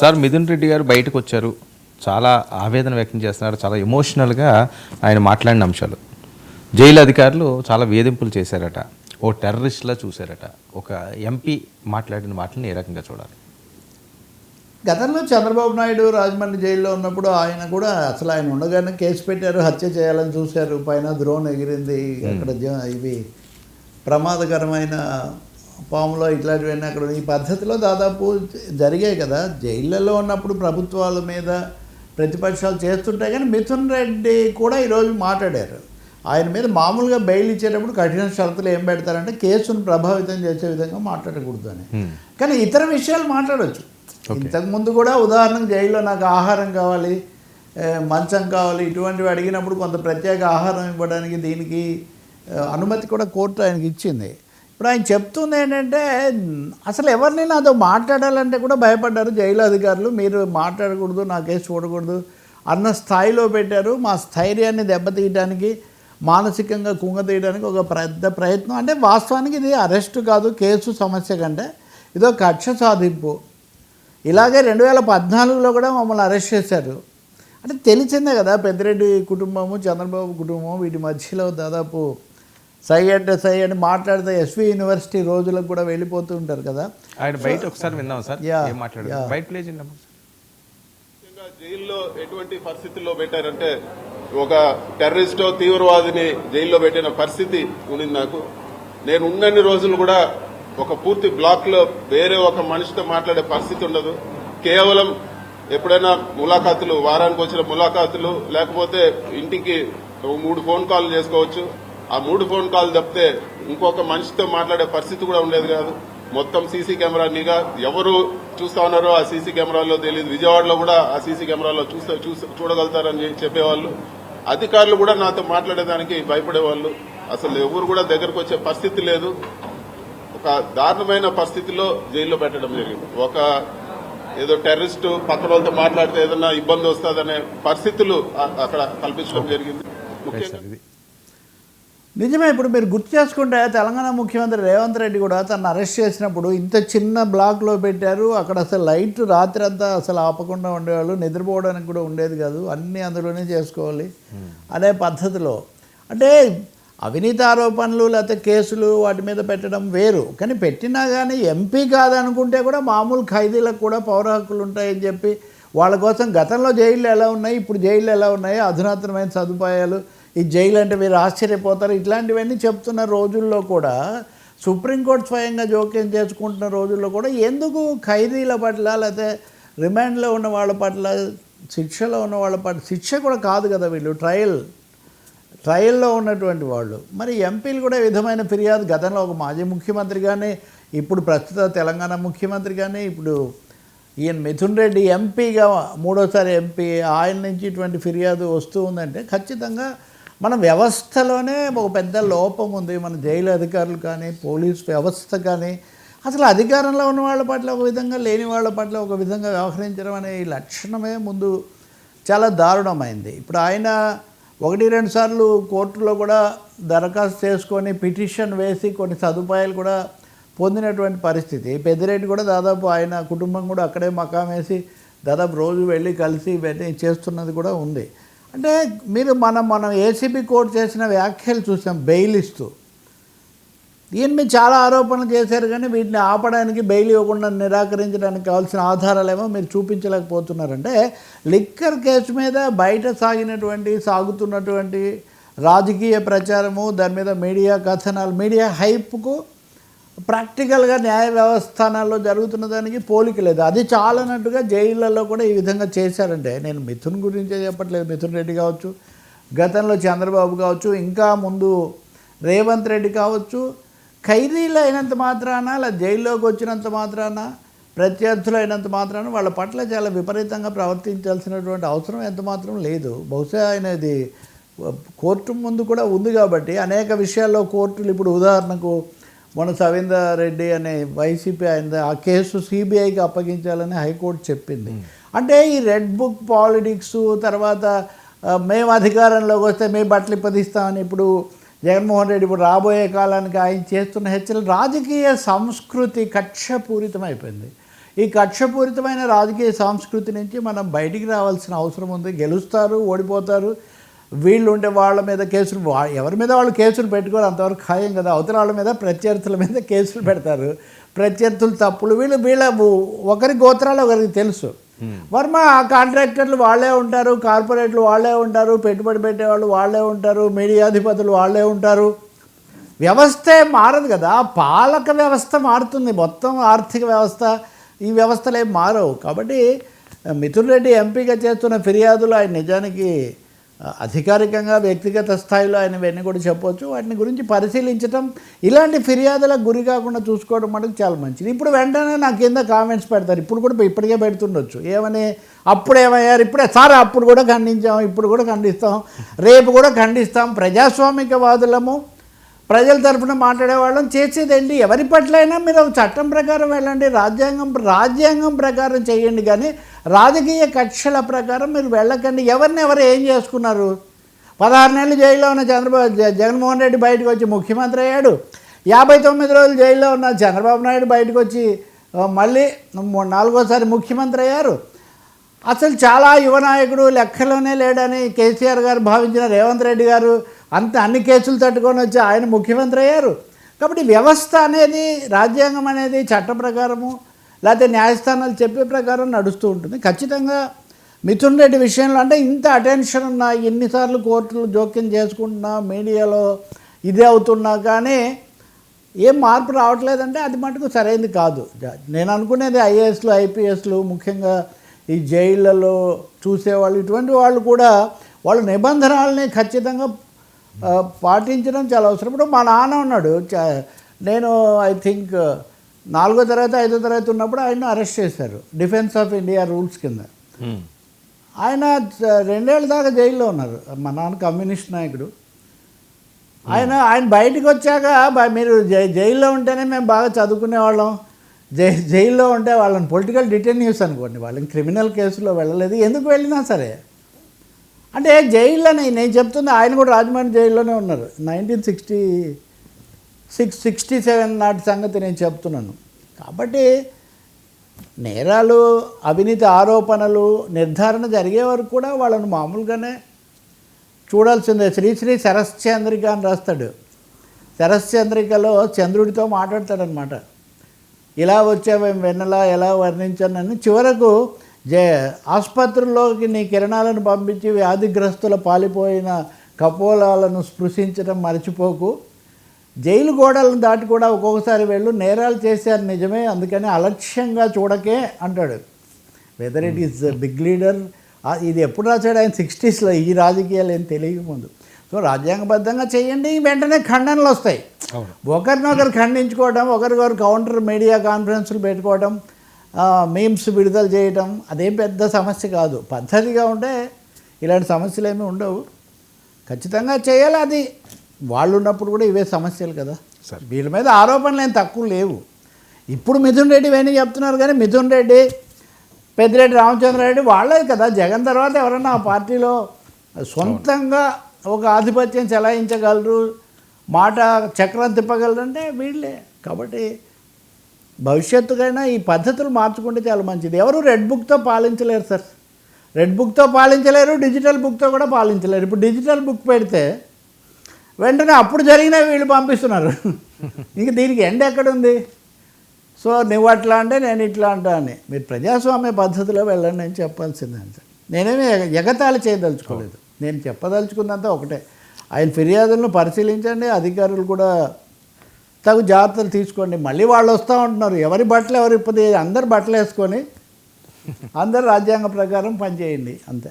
Sir Mithun Reddy గారు బయటకు వచ్చారు. చాలా ఆవేదన వ్యక్తం చేస్తున్నారు. చాలా ఎమోషనల్గా ఆయన మాట్లాడిన అంశాలు. జైలు అధికారులు చాలా వేధింపులు చేశారట. ఓ టెర్రరిస్ట్లా చూశారట. ఒక ఎంపీ మాట్లాడిన మాటలను ఏ రకంగా చూడాలి? గతంలో చంద్రబాబు నాయుడు రాజమండ్రి జైల్లో ఉన్నప్పుడు ఆయన కూడా అసలు ఆయన ఉండగానే కేసు పెట్టారు హత్య చేయాలని చూశారు. పైన ద్రోణ్ ఎగిరింది. అక్కడ ఇవి ప్రమాదకరమైన పాములో ఇట్లాంటివన్నీ అక్కడ ఈ పద్ధతిలో దాదాపు జరిగాయి కదా. జైళ్ళలో ఉన్నప్పుడు ప్రభుత్వాల మీద ప్రతిపక్షాలు చేస్తుంటాయి కానీ మిథున్ రెడ్డి కూడా ఈరోజు మాట్లాడారు. ఆయన మీద మామూలుగా బెయిల్ ఇచ్చేటప్పుడు కఠిన షరతులు ఏం పెడతారంటే కేసును ప్రభావితం చేసే విధంగా మాట్లాడకూడదు అని. కానీ ఇతర విషయాలు మాట్లాడవచ్చు ఇంతకుముందు కూడా ఉదాహరణకు జైల్లో నాకు ఆహారం కావాలి మంచం కావాలి ఇటువంటివి అడిగినప్పుడు కొంత ప్రత్యేక ఆహారం ఇవ్వడానికి దీనికి అనుమతి కూడా కోర్టు ఆయనకి ఇచ్చింది. ఇప్పుడు ఆయన చెప్తుంది ఏంటంటే అసలు ఎవరిని నాతో మాట్లాడాలంటే కూడా భయపడ్డారు జైలు అధికారులు. మీరు మాట్లాడకూడదు నా కేసు చూడకూడదు అన్న స్థాయిలో పెట్టారు. మా స్థైర్యాన్ని దెబ్బతీయడానికి మానసికంగా కుంగతీయడానికి ఒక పెద్ద ప్రయత్నం. అంటే వాస్తవానికి ఇది అరెస్టు కాదు కేసు సమస్య కంటే ఇదో కక్ష సాధింపు. ఇలాగే రెండు వేల పద్నాలుగులో కూడా మమ్మల్ని అరెస్ట్ చేశారు. అంటే తెలిసిందే కదా పెద్దిరెడ్డి కుటుంబము చంద్రబాబు కుటుంబం వీటి మధ్యలో దాదాపు సై అంటే సై అని మాట్లాడితే ఎస్వి యూనివర్సిటీ రోజులకు కూడా వెళ్ళిపోతూ ఉంటారు కదా. ఆయన బయట ఒకసారి విన్నాం సార్. బయట జైల్లో ఎటువంటి పరిస్థితుల్లో పెట్టారంటే ఒక టెర్రరిస్ట్ తీవ్రవాదిని జైల్లో పెట్టిన పరిస్థితి ఉంది నాకు. నేను ఉన్నన్ని రోజులు కూడా ఒక పూర్తి బ్లాక్లో వేరే ఒక మనిషితో మాట్లాడే పరిస్థితి ఉండదు. కేవలం ఎప్పుడైనా ములాఖాతులు వారానికి వచ్చిన ములాఖాతులు లేకపోతే ఇంటికి ఒక మూడు ఫోన్ కాల్ చేసుకోవచ్చు. ఆ మూడు ఫోన్ కాల్ తప్పితే ఇంకొక మనిషితో మాట్లాడే పరిస్థితి కూడా ఉండేది కాదు. మొత్తం సీసీ కెమెరా నిఘా ఎవరు చూస్తా ఉన్నారో ఆ సీసీ కెమెరాలో తెలియదు. విజయవాడలో కూడా ఆ సీసీ కెమెరాలో చూస్తే చూసి చూడగలుగుతారని చెప్పి చెప్పేవాళ్ళు. అధికారులు కూడా నాతో మాట్లాడేదానికి భయపడేవాళ్ళు. అసలు ఎవరు కూడా దగ్గరకు వచ్చే పరిస్థితి లేదు. ఒక దారుణమైన పరిస్థితిలో జైల్లో పెట్టడం జరిగింది. ఒక ఏదో టెర్రరిస్ట్ పక్కన వాళ్ళతో మాట్లాడితే ఏదైనా ఇబ్బంది వస్తుందనే పరిస్థితులు అక్కడ కల్పించడం జరిగింది. ముఖ్యంగా నిజమే ఇప్పుడు మీరు గుర్తు చేసుకుంటే తెలంగాణ ముఖ్యమంత్రి రేవంత్ రెడ్డి కూడా తను అరెస్ట్ చేసినప్పుడు ఇంత చిన్న బ్లాక్లో పెట్టారు. అక్కడ అసలు లైట్ రాత్రి అంతా అసలు ఆపకుండా ఉండేవాళ్ళు నిద్రపోవడానికి కూడా ఉండేది కాదు. అన్నీ అందులోనే చేసుకోవాలి. అనే పద్ధతిలో. అంటే అవినీతి ఆరోపణలు లేకపోతే కేసులు వాటి మీద పెట్టడం వేరు. కానీ పెట్టినా కానీ ఎంపీ కాదనుకుంటే కూడా మామూలు ఖైదీలకు కూడా పౌర హక్కులు ఉంటాయని చెప్పి వాళ్ళ కోసం గతంలో జైళ్ళు ఎలా ఉన్నాయి ఇప్పుడు జైళ్ళు ఎలా ఉన్నాయి అధునాతనమైన సదుపాయాలు ఈ జైలు అంటే మీరు ఆశ్చర్యపోతారు. ఇట్లాంటివన్నీ చెప్తున్న రోజుల్లో కూడా సుప్రీంకోర్టు స్వయంగా జోక్యం చేసుకుంటున్న రోజుల్లో కూడా ఎందుకు ఖైదీల పట్ల లేకపోతే రిమాండ్లో ఉన్న వాళ్ళ పట్ల శిక్షలో ఉన్న వాళ్ళ పట్ల శిక్ష కూడా కాదు కదా వీళ్ళు ట్రయల్ ట్రయల్లో ఉన్నటువంటి వాళ్ళు. మరి ఎంపీలు కూడా విధమైన ఫిర్యాదు గతంలో ఒక మాజీ ముఖ్యమంత్రి కానీ ఇప్పుడు ప్రస్తుత తెలంగాణ ముఖ్యమంత్రి కానీ ఇప్పుడు ఈయన మిథున్ రెడ్డి ఎంపీగా మూడోసారి ఎంపీ ఆయన నుంచి ఇటువంటి ఫిర్యాదు వస్తూ ఉందంటే ఖచ్చితంగా మన వ్యవస్థలోనే ఒక పెద్ద లోపం ఉంది. మన జైలు అధికారులు కానీ పోలీస్ వ్యవస్థ కానీ అసలు అధికారంలో ఉన్న వాళ్ళ పట్ల ఒక విధంగా లేని వాళ్ళ పట్ల ఒక విధంగా వ్యవహరించడం అనే ఈ లక్షణమే ముందు చాలా దారుణమైంది. ఇప్పుడు ఆయన ఒకటి రెండు సార్లు కోర్టులో కూడా దరఖాస్తు చేసుకొని పిటిషన్ వేసి కొన్ని సదుపాయాలు కూడా పొందినటువంటి పరిస్థితి. పెద్దిరెడ్డి కూడా దాదాపు ఆయన కుటుంబం కూడా అక్కడే మకాం వేసి దాదాపు రోజు వెళ్ళి కలిసి ఇవన్నీ చేస్తున్నది కూడా ఉంది. అంటే మీరు మనం మనం ఏసీబీ కోర్టు చేసిన వ్యాఖ్యలు చూసాం బెయిల్ ఇస్తూ. దీని మీద చాలా ఆరోపణలు చేశారు కానీ వీటిని ఆపడానికి బెయిల్ ఇవ్వకుండా నిరాకరించడానికి కావాల్సిన ఆధారాలేమో మీరు చూపించలేకపోతున్నారంటే లిక్కర్ కేసు మీద బయట సాగినటువంటి సాగుతున్నటువంటి రాజకీయ ప్రచారము దాని మీద మీడియా కథనాలు మీడియా హైప్కు ప్రాక్టికల్గా న్యాయ వ్యవస్థానాల్లో జరుగుతున్న దానికి పోలిక లేదు. అది చాలన్నట్టుగా జైళ్ళల్లో కూడా ఈ విధంగా చేశారంటే నేను మిథున్ గురించే చెప్పట్లేదు. మిథున్ రెడ్డి కావచ్చు గతంలో చంద్రబాబు కావచ్చు ఇంకా ముందు రేవంత్ రెడ్డి కావచ్చు ఖైదీలు అయినంత మాత్రాన అలా జైల్లోకి వచ్చినంత మాత్రాన ప్రత్యర్థులు అయినంత మాత్రాన వాళ్ళ పట్ల చాలా విపరీతంగా ప్రవర్తించాల్సినటువంటి అవసరం ఎంత మాత్రం లేదు. బహుశా ఆయన ఇది కోర్టు ముందు కూడా ఉంది కాబట్టి అనేక విషయాల్లో కోర్టులు ఇప్పుడు ఉదాహరణకు మన సవీందర్ రెడ్డి అనే వైసీపీ ఆయన ఆ కేసు సిబిఐకి అప్పగించాలని హైకోర్టు చెప్పింది. అంటే ఈ రెడ్ బుక్ పాలిటిక్స్ తర్వాత మేము అధికారంలోకి వస్తే మేము బట్టలు ఇప్పదిస్తామని ఇప్పుడు జగన్మోహన్ రెడ్డి ఇప్పుడు రాబోయే కాలానికి ఆయన చేస్తున్న హెచ్చరికలు రాజకీయ సంస్కృతి కక్షపూరితం అయిపోయింది ఈ కక్షపూరితమైన రాజకీయ సంస్కృతి నుంచి మనం బయటికి రావాల్సిన అవసరం ఉంది. గెలుస్తారు ఓడిపోతారు. వీళ్ళు ఉంటే వాళ్ళ మీద కేసులు ఎవరి మీద వాళ్ళు కేసులు పెట్టుకోరు అంతవరకు ఖాయం కదా. అవతల వాళ్ళ మీద ప్రత్యర్థుల మీద కేసులు పెడతారు. ప్రత్యర్థులు తప్పులు వీళ్ళు వీళ్ళ ఒకరి గోత్రాలు ఒకరికి తెలుసు. వర్మ ఆ కాంట్రాక్టర్లు వాళ్ళే ఉంటారు కార్పొరేట్లు వాళ్ళే ఉంటారు పెట్టుబడి పెట్టేవాళ్ళు వాళ్ళే ఉంటారు మీడియాధిపతులు వాళ్ళే ఉంటారు. వ్యవస్థే మారదు కదా. పాలక వ్యవస్థ మారుతుంది. మొత్తం ఆర్థిక వ్యవస్థ ఈ వ్యవస్థలు ఏం మారవు. కాబట్టి మిథున్ రెడ్డి ఎంపీగా చేస్తున్న ఫిర్యాదులు ఆయన నిజానికి అధికారికంగా వ్యక్తిగత స్థాయిలో ఆయన ఇవన్నీ కూడా చెప్పొచ్చు. వాటిని గురించి పరిశీలించడం ఇలాంటి ఫిర్యాదులకు గురి కాకుండా చూసుకోవడం మటుకు చాలా మంచిది. ఇప్పుడు వెంటనే నా కింద కామెంట్స్ పెడతారు. ఇప్పుడు కూడా ఇప్పటికే పెడుతుండొచ్చు. ఏమని? అప్పుడు ఏమయ్యారు? ఇప్పుడే సార్ అప్పుడు కూడా ఖండించాం ఇప్పుడు కూడా ఖండిస్తాం రేపు కూడా ఖండిస్తాం. ప్రజాస్వామికవాదులము ప్రజల తరఫున మాట్లాడేవాళ్ళం చేసేదండి. ఎవరి పట్లైనా మీరు చట్టం ప్రకారం వెళ్ళండి రాజ్యాంగం రాజ్యాంగం ప్రకారం చేయండి. కానీ రాజకీయ కక్షల ప్రకారం మీరు వెళ్ళకండి. ఎవరిని ఎవరు ఏం చేసుకున్నారు? పదహారు నెలలు జైల్లో ఉన్న చంద్రబాబు జగన్మోహన్ రెడ్డి బయటకు వచ్చి ముఖ్యమంత్రి అయ్యాడు. యాభై తొమ్మిది రోజులు జైల్లో ఉన్న చంద్రబాబు నాయుడు బయటకు వచ్చి మళ్ళీ నాలుగోసారి ముఖ్యమంత్రి అయ్యారు. అసలు చాలా యువ నాయకుడు లెక్కలోనే లేడని కేసీఆర్ గారు భావించిన రేవంత్ రెడ్డి గారు అంత అన్ని కేసులు తట్టుకొని వచ్చి ఆయన ముఖ్యమంత్రి అయ్యారు. కాబట్టి వ్యవస్థ అనేది రాజ్యాంగం అనేది చట్ట ప్రకారము లేకపోతే న్యాయస్థానాలు చెప్పే ప్రకారం నడుస్తూ ఉంటుంది. ఖచ్చితంగా మిథున్ రెడ్డి విషయంలో అంటే ఇంత అటెన్షన్ ఉన్నా ఎన్నిసార్లు కోర్టులు జోక్యం చేసుకుంటున్నా మీడియాలో ఇదే అవుతున్నా కానీ ఏం మార్పు రావట్లేదంటే అది మటుకు సరైనది కాదు. నేను అనుకునేది ఐఏఎస్లు ఐపీఎస్లు ముఖ్యంగా ఈ జైళ్ళలో చూసేవాళ్ళు ఇటువంటి వాళ్ళు కూడా వాళ్ళ నిబంధనల్ని ఖచ్చితంగా పాటించడం చాలా అవసరం. ఇప్పుడు మా నాన్న ఉన్నాడు చ- నేను ఐ థింక్ నాలుగో తరగతి ఐదో తరగతి ఉన్నప్పుడు ఆయన అరెస్ట్ చేశారు డిఫెన్స్ ఆఫ్ ఇండియా రూల్స్ కింద. ఆయన రెండేళ్ళ దాకా జైల్లో ఉన్నారు. మా నాన్న కమ్యూనిస్ట్ నాయకుడు. ఆయన ఆయన బయటకు వచ్చాక మీరు జై జైల్లో ఉంటేనే మేము బాగా చదువుకునేవాళ్ళం జై జైల్లో ఉంటే వాళ్ళని పొలిటికల్ డిటెన్యూస్ అనుకోండి వాళ్ళని క్రిమినల్ కేసులో వెళ్ళలేదు. ఎందుకు వెళ్ళినా సరే. అంటే జైల్లోనే నేను చెప్తుంది ఆయన కూడా రాజమండ్రి జైల్లోనే ఉన్నారు. Nineteen sixty six sixty seven నాటి సంగతి నేను చెప్తున్నాను. కాబట్టి నేరాలు అవినీతి ఆరోపణలు నిర్ధారణ జరిగే వరకు కూడా వాళ్ళను మామూలుగానే చూడాల్సిందే. శ్రీశ్రీ శరశ్చంద్రిక అని రాస్తాడు. శరశ్చంద్రికలో చంద్రుడితో మాట్లాడతాడనమాట ఇలా వచ్చావేం వెన్నెలా ఎలా వర్ణించానని చివరకు జే ఆసుపత్రుల్లోకి నీ కిరణాలను పంపించి వ్యాధిగ్రస్తుల పాలిపోయిన కపోలాలను స్పృశించడం మర్చిపోకు. జైలు గోడలను దాటి కూడా ఒక్కొక్కసారి వెళ్ళు. నేరాలు చేశారు నిజమే అందుకని అలక్ష్యంగా చూడకే అంటాడు. Whether it is big leader ఇది ఎప్పుడు రాశాడు ఆయన? సిక్స్టీస్లో ఈ రాజకీయాలు ఏం తెలియక ముందు. సో రాజ్యాంగబద్ధంగా చేయండి వెంటనే ఖండనలు వస్తాయి. ఒకరినొకరు ఖండించుకోవడం ఒకరికొకరు కౌంటర్ మీడియా కాన్ఫరెన్స్లు పెట్టుకోవడం మీమ్స్ విడుదల చేయడం అదేం పెద్ద సమస్య కాదు. పద్ధతిగా ఉంటే ఇలాంటి సమస్యలు ఏమీ ఉండవు. ఖచ్చితంగా చేయాలి అది. వాళ్ళు ఉన్నప్పుడు కూడా ఇవే సమస్యలు కదా. సరే. వీళ్ళ మీద ఆరోపణలు ఏం తక్కువ లేవు. ఇప్పుడు మిథున్ రెడ్డి ఇవన్నీ చెప్తున్నారు కానీ మిథున్ రెడ్డి పెద్దిరెడ్డి రామచంద్రారెడ్డి వాళ్ళే కదా. జగన్ తర్వాత ఎవరన్నా ఆ పార్టీలో సొంతంగా ఒక ఆధిపత్యం చెలాయించగలరు మాట చక్రం తిప్పగలరు అంటే వీళ్ళే. కాబట్టి భవిష్యత్తుకైనా ఈ పద్ధతులు మార్చుకుంటే చాలా మంచిది. ఎవరు రెడ్ బుక్తో పాలించలేరు సార్. రెడ్ బుక్తో పాలించలేరు డిజిటల్ బుక్తో కూడా పాలించలేరు. ఇప్పుడు డిజిటల్ బుక్ పెడితే వెంటనే అప్పుడు జరిగిన వీళ్ళు పంపిస్తున్నారు. ఇంక దీనికి ఎండ్ ఎక్కడుంది? సో నువ్వు అట్లా అంటే నేను ఇట్లా అంటా అని. మీరు ప్రజాస్వామ్య పద్ధతిలో వెళ్ళండి అని చెప్పాల్సిందే అంతే. నేనేమి ఎగ- ఎగతాళి చేయదలుచుకోలేదు. నేను చెప్పదలుచుకున్నంత ఒకటే. ఆయన ఫిర్యాదులను పరిశీలించండి. అధికారులు కూడా తగు జాగ్రత్తలు తీసుకోండి. మళ్ళీ వాళ్ళు వస్తూ ఉంటున్నారు. ఎవరి బట్టలు ఎవరి ఇప్పుడు అందరు బట్టలు వేసుకొని అందరు రాజ్యాంగ ప్రకారం పనిచేయండి. అంతే.